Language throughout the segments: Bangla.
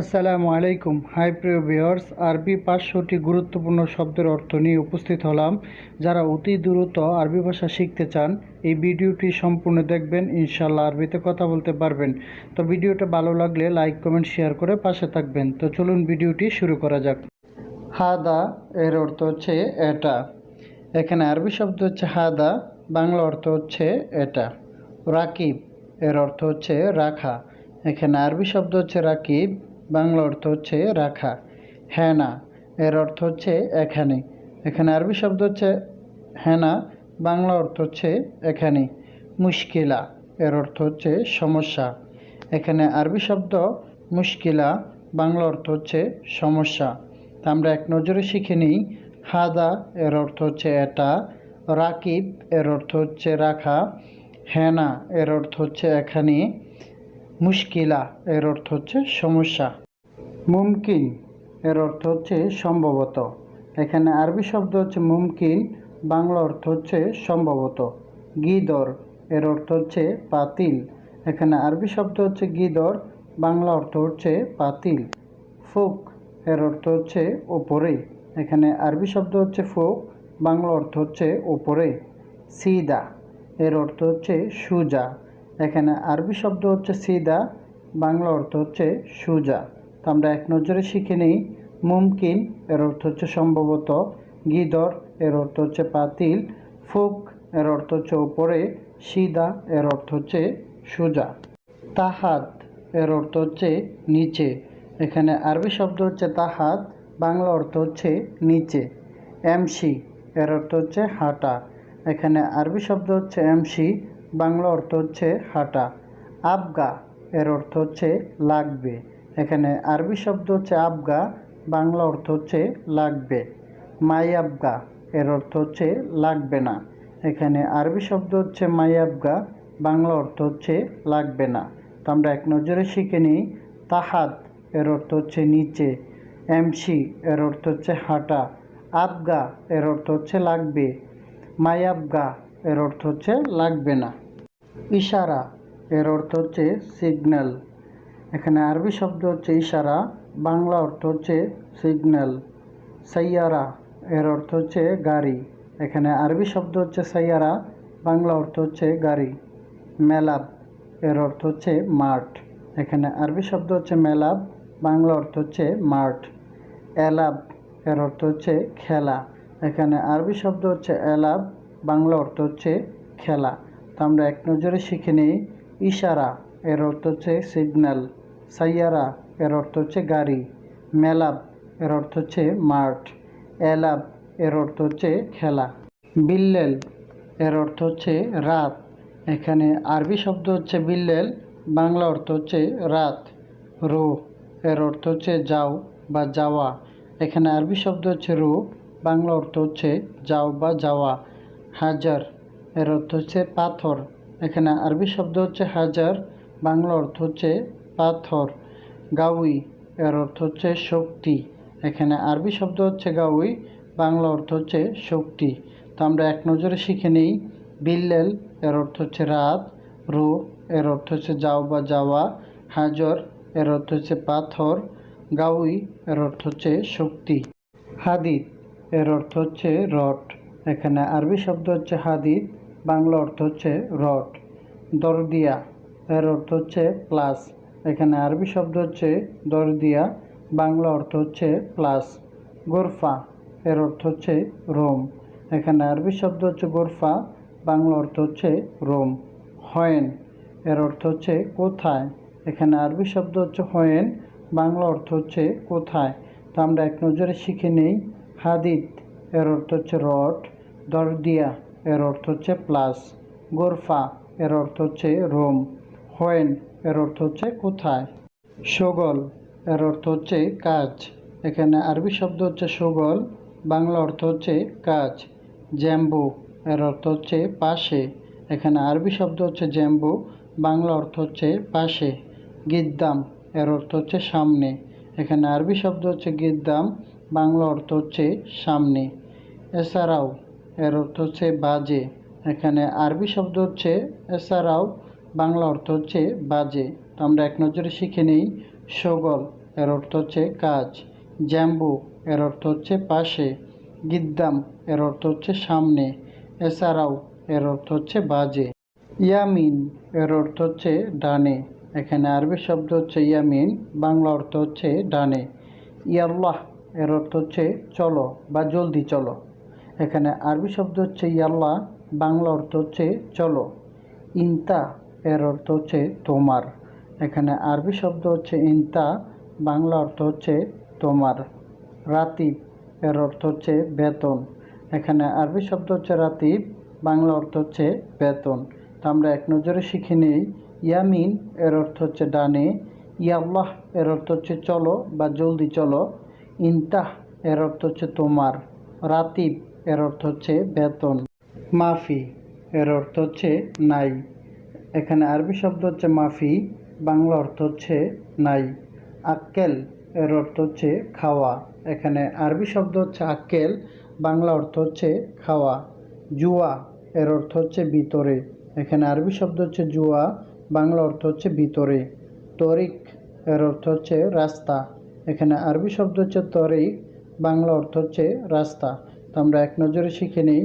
আসসালামু আলাইকুম। হাই প্রিয় ভিউয়ার্স, আরবি পাঁচশোটি গুরুত্বপূর্ণ শব্দের অর্থ নিয়ে উপস্থিত হলাম। যারা অতি দ্রুত আরবি ভাষা শিখতে চান, এই ভিডিওটি সম্পূর্ণ দেখবেন ইনশাল্লাহ আরবিতে কথা বলতে পারবেন। তো ভিডিওটা ভালো লাগলে লাইক, কমেন্ট, শেয়ার করে পাশে থাকবেন। তো চলুন ভিডিওটি শুরু করা যাক। হাদা এর অর্থ হচ্ছে এটা। এখানে আরবি শব্দ হচ্ছে হাদা, বাংলা অর্থ হচ্ছে এটা। রাকিব এর অর্থ হচ্ছে রাখা। এখানে আরবি শব্দ হচ্ছে রাকিব বাংলা অর্থ হচ্ছে রাখা। হেনা এর অর্থ হচ্ছে এখানে। এখানে আরবি শব্দ হচ্ছে হেনা বাংলা অর্থ হচ্ছে এখানে। মুশকিলা, এর অর্থ হচ্ছে সমস্যা। এখানে আরবি শব্দ মুশকিলা, বাংলা অর্থ হচ্ছে সমস্যা। তা আমরা এক নজরে শিখে নিই। হাদা, এর অর্থ হচ্ছে এটা। রাকিব, এর অর্থ হচ্ছে রাখা। হেনা এর অর্থ হচ্ছে এখানে। মুশকিলা এর অর্থ হচ্ছে সমস্যা। মুমকিন এর অর্থ হচ্ছে সম্ভবত। এখানে আরবি শব্দ হচ্ছে মুমকিন, বাংলা অর্থ হচ্ছে সম্ভবত। গিদর এর অর্থ হচ্ছে পাতিল এখানে আরবি শব্দ হচ্ছে গিদর, বাংলা অর্থ হচ্ছে পাতিল ফুক এর অর্থ হচ্ছে ওপরে। এখানে আরবি শব্দ হচ্ছে ফুক, বাংলা অর্থ হচ্ছে ওপরে। সিদা এর অর্থ হচ্ছে সুজা। এখানে আরবি শব্দ হচ্ছে সিদা, বাংলা অর্থ হচ্ছে সুজা। তো আমরা এক নজরে শিখে নিই, মুমকিন, এর অর্থ হচ্ছে সম্ভবত গিদর, এর অর্থ হচ্ছে পাতিল ফুক, এর অর্থ হচ্ছে ওপরে। সিদা, এর অর্থ হচ্ছে সুজা। তাহাত, এর অর্থ হচ্ছে নিচে। এখানে আরবি শব্দ হচ্ছে তাহাত, বাংলা অর্থ হচ্ছে নিচে। এমসি, এর অর্থ হচ্ছে হাঁটা। এখানে আরবি শব্দ হচ্ছে এমসি বাংলা অর্থ হচ্ছে হাঁটা। আবগা এর অর্থ হচ্ছে লাগবে। এখানে আরবি শব্দ হচ্ছে আবগা, বাংলা অর্থ হচ্ছে লাগবে। মাই আবগা এর অর্থ হচ্ছে লাগবে না। এখানে আরবি শব্দ হচ্ছে মাই আবগা, বাংলা অর্থ হচ্ছে লাগবে না। তো আমরা এক নজরে শিখে নিই, তাহাত এর অর্থ হচ্ছে নিচে। এমসি এর অর্থ হচ্ছে হাঁটা। আবগা এর অর্থ হচ্ছে লাগবে। মায়াবগা এর অর্থ হচ্ছে লাগবে না। ইশারা এর অর্থ হচ্ছে সিগন্যাল এখানে আরবি শব্দ হচ্ছে ইশারা, বাংলা অর্থ হচ্ছে সিগন্যাল সাইয়ারা এর অর্থ হচ্ছে গাড়ি। এখানে আরবি শব্দ হচ্ছে সাইয়ারা, বাংলা অর্থ হচ্ছে গাড়ি। মেলাব এর অর্থ হচ্ছে মাঠ। এখানে আরবি শব্দ হচ্ছে মেলাব, বাংলা অর্থ হচ্ছে মাঠ। এলাব এর অর্থ হচ্ছে খেলা। এখানে আরবি শব্দ হচ্ছে এলাব, বাংলা অর্থ হচ্ছে খেলা। তো আমরা এক নজরে শিখে নিই। ইশারা, এর অর্থ হচ্ছে সিগন্যাল সাইয়ারা, এর অর্থ হচ্ছে গাড়ি। মেলাব, এর অর্থ হচ্ছে মাঠ। এলাব, এর অর্থ হচ্ছে খেলা। বিল্লেল, এর অর্থ হচ্ছে রাত। এখানে আরবি শব্দ হচ্ছে বিল্লেল, বাংলা অর্থ হচ্ছে রাত। রো এর অর্থ হচ্ছে যাও বা যাওয়া। এখানে আরবি শব্দ হচ্ছে রু বাংলা অর্থ হচ্ছে যাও বা যাওয়া। হাজার এর অর্থ হচ্ছে পাথর। এখানে আরবি শব্দ হচ্ছে হাজার, বাংলা অর্থ হচ্ছে পাথর। গাউই, এর অর্থ হচ্ছে শক্তি। এখানে আরবি শব্দ হচ্ছে গাউই, বাংলা অর্থ হচ্ছে শক্তি। তো আমরা এক নজরে শিখে নিই, বিল্লেল, এর অর্থ হচ্ছে রাত। রু, এর অর্থ হচ্ছে যাও বা যাওয়া। হাজর, এর অর্থ হচ্ছে পাথর। গাউই, এর অর্থ হচ্ছে শক্তি। হাদিদ, এর অর্থ হচ্ছে রড এখানে আরবি শব্দ হচ্ছে হাদিদ বাংলা অর্থ হচ্ছে রড। দরদিয়া, এর অর্থ হচ্ছে প্লাস। এখানে আরবি শব্দ হচ্ছে দরদিয়া, বাংলা অর্থ হচ্ছে প্লাস। গোরফা, এর অর্থ হচ্ছে রোম। এখানে আরবি শব্দ হচ্ছে গোরফা, বাংলা অর্থ হচ্ছে রোম। হয়েন, এর অর্থ হচ্ছে কোথায়। এখানে আরবি শব্দ হচ্ছে হয়েন, বাংলা অর্থ হচ্ছে কোথায়। তো আমরা এক নজরে শিখে নেই। হাদিদ, এর অর্থ হচ্ছে রড। দরদিয়া এর অর্থ হচ্ছে প্লাস গোরফা, এর অর্থ হচ্ছে রোম। হোয়েন, এর অর্থ হচ্ছে কোথায়? সগল, এর অর্থ হচ্ছে কাজ। এখানে আরবি শব্দ হচ্ছে সগল, বাংলা অর্থ হচ্ছে কাজ। জ্যাম্বু, এর অর্থ হচ্ছে পাশে। এখানে আরবি শব্দ হচ্ছে জ্যাম্বু, বাংলা অর্থ হচ্ছে পাশে। গিদ্দাম, এর অর্থ হচ্ছে সামনে। এখানে আরবি শব্দ হচ্ছে গিদ্দাম, বাংলা অর্থ হচ্ছে সামনে। এছাড়াও এর অর্থ হচ্ছে বাজে। এখানে আরবি শব্দ হচ্ছে এছাড়াও বাংলা অর্থ হচ্ছে বাজে। তো আমরা এক নজরে শিখে নিই, সগল এর অর্থ হচ্ছে কাজ। জ্যাম্বু এর অর্থ হচ্ছে পাশে। গিদ্দাম এর অর্থ হচ্ছে সামনে। এছাড়াও এর অর্থ হচ্ছে বাজে। ইয়ামিন এর অর্থ হচ্ছে ডানে। এখানে আরবি শব্দ হচ্ছে ইয়ামিন, বাংলা অর্থ হচ্ছে ডানে। ইয়াল্লাহ এর অর্থ হচ্ছে চলো বা জলদি চলো। এখানে আরবি শব্দ হচ্ছে ইয়াল্লাহ বাংলা অর্থ হচ্ছে চলো। ইনতা এর অর্থ হচ্ছে তোমার। এখানে আরবি শব্দ হচ্ছে ইনতা, বাংলা অর্থ হচ্ছে তোমার। রাতিব এর অর্থ হচ্ছে বেতন। এখানে আরবি শব্দ হচ্ছে রাতিব, বাংলা অর্থ হচ্ছে বেতন। তো আমরা এক নজরে শিখে নিই, ইয়ামিন এর অর্থ হচ্ছে ডানে, ইয়াল্লাহ এর অর্থ হচ্ছে চলো বা জলদি চলো, ইনতাহ এর অর্থ হচ্ছে তোমার। রাতিব এর অর্থ হচ্ছে বেতন। মাফি, এর অর্থ হচ্ছে নাই। এখানে আরবি শব্দ হচ্ছে মাফি, বাংলা অর্থ হচ্ছে নাই। আক্কেল, এর অর্থ হচ্ছে খাওয়া। এখানে আরবি শব্দ হচ্ছে আক্কেল, বাংলা অর্থ হচ্ছে খাওয়া। জুয়া, এর অর্থ হচ্ছে ভিতরে। এখানে আরবি শব্দ হচ্ছে জুয়া, বাংলা অর্থ হচ্ছে ভিতরে। তরিক, এর অর্থ হচ্ছে রাস্তা। এখানে আরবি শব্দ হচ্ছে তরিক, বাংলা অর্থ হচ্ছে রাস্তা। তো আমরা এক নজরে শিখে নিই,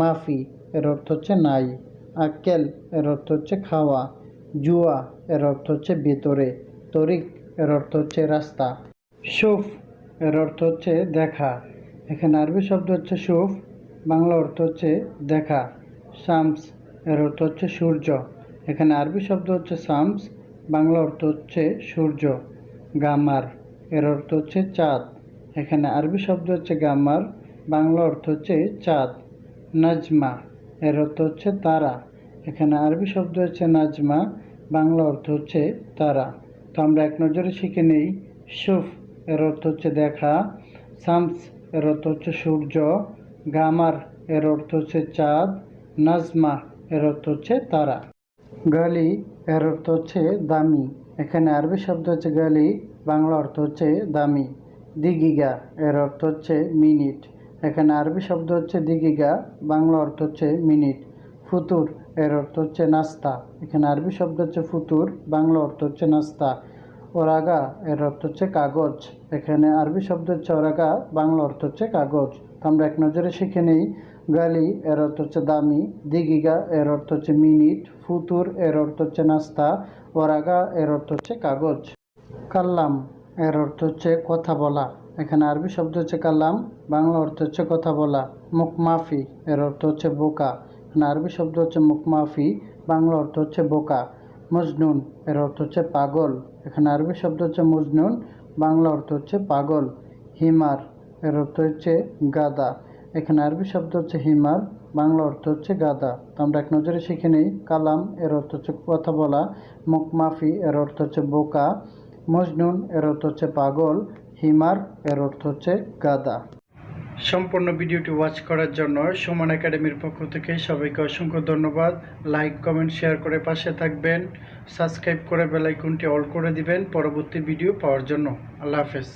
মাফি এর অর্থ হচ্ছে নাই, আক্কেল এর অর্থ হচ্ছে খাওয়া, জুয়া এর অর্থ হচ্ছে ভিতরে, তরিক এর অর্থ হচ্ছে রাস্তা সুফ এর অর্থ হচ্ছে দেখা, এখানে আরবি শব্দ হচ্ছে সুফ বাংলা অর্থ হচ্ছে দেখা, শামস এর অর্থ হচ্ছে সূর্য, এখানে আরবি শব্দ হচ্ছে শামস, বাংলা অর্থ হচ্ছে সূর্য, গামার এর অর্থ হচ্ছে চাঁদ, এখানে আরবি শব্দ হচ্ছে গামার বাংলা অর্থ হচ্ছে চাঁদ নাজমা এর অর্থ হচ্ছে তারা এখানে আরবি শব্দ হচ্ছে নাজমা বাংলা অর্থ হচ্ছে তারা তো আমরা এক নজরে শিখে নেই সুফ এর অর্থ হচ্ছে দেখা সামস এর অর্থ হচ্ছে সূর্য গামার এর অর্থ হচ্ছে চাঁদ নাজমা এর অর্থ হচ্ছে তারা গালি এর অর্থ হচ্ছে দামি এখানে আরবি শব্দ হচ্ছে গালি বাংলা অর্থ হচ্ছে দামি দিগিগা এর অর্থ হচ্ছে মিনিট এখানে আরবি শব্দ হচ্ছে দিগিগা বাংলা অর্থ হচ্ছে মিনিট ফুতুর এর অর্থ হচ্ছে নাস্তা এখানে আরবি শব্দ হচ্ছে ফুতুর বাংলা অর্থ হচ্ছে নাস্তা ওরাগা এর অর্থ হচ্ছে কাগজ এখানে আরবি শব্দ হচ্ছে ওরাগা বাংলা অর্থ হচ্ছে কাগজ তো আমরা এক নজরে শিখে নিই গালি এর অর্থ হচ্ছে দামি দিগিগা এর অর্থ হচ্ছে মিনিট ফুতুর এর অর্থ হচ্ছে নাস্তা ওরাগা এর অর্থ হচ্ছে কাগজ কাল্লাম এর অর্থ হচ্ছে কথা বলা এখানে আরবি শব্দ হচ্ছে কালাম বাংলা অর্থ হচ্ছে কথা বলা মুখমাফি এর অর্থ হচ্ছে বোকা এখানে আরবি শব্দ হচ্ছে মুখমাফি বাংলা অর্থ হচ্ছে বোকা মজনুন এর অর্থ হচ্ছে পাগল এখানে আরবি শব্দ হচ্ছে মজনুন বাংলা অর্থ হচ্ছে পাগল হিমার এর অর্থ হচ্ছে গাদা এখানে আরবি শব্দ হচ্ছে হিমার বাংলা অর্থ হচ্ছে গাদা তো আমরা এক নজরে শিখে নিই কালাম এর অর্থ হচ্ছে কথা বলা মুখমাফি এর অর্থ হচ্ছে বোকা মজনুন এর অর্থ হচ্ছে পাগল হিমার, এর অর্থ হচ্ছে গাদা। সম্পূর্ণ ভিডিওটি ওয়াচ করার জন্য সুমন একাডেমির পক্ষ থেকে সবাইকে অসংখ্য ধন্যবাদ। লাইক কমেন্ট শেয়ার করে পাশে থাকবেন। সাবস্ক্রাইব করে বেলাইকনটি অল করে দিবেন পরবর্তী ভিডিও পাওয়ার জন্য। আল্লাহ হাফেজ।